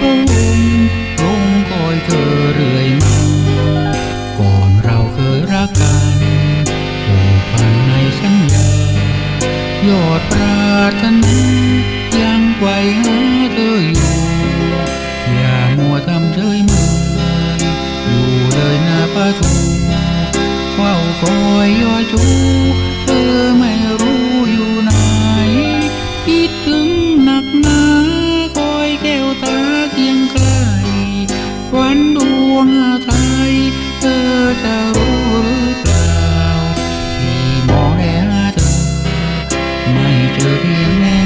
พระองคอยเธอเรื่อยมาก่อนเราเคยรักกันผูกพันในสัญญายอดปรารถนายังไกวหาเธออยู่อย่ามัวทำเฉยเมยอยู่เลยนะป้าทูเฝ้าคอยยอจูเธอไม่รู้อยู่ไหนคิดถึงหนักหนาคอยแก้วตา วงไทยเธอจะรู้หรือเปล่าที่มองแค่หาเธอไม่เจอเพียงแม่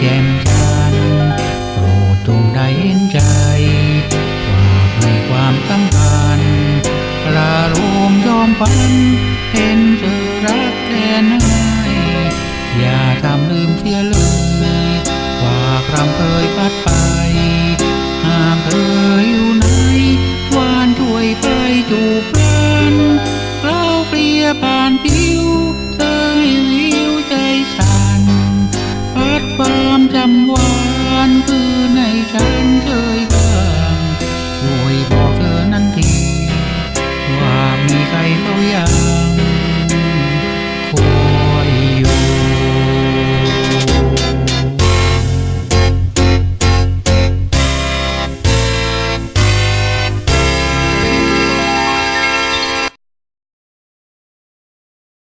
แจ่มจันทร์โปรดจงได้เห็นใจฝากให้ความสำคัญกลารวมยอมพันเห็นเธอรักแทนให้อย่าทำลืมเสียเลยฝากรำเคยไป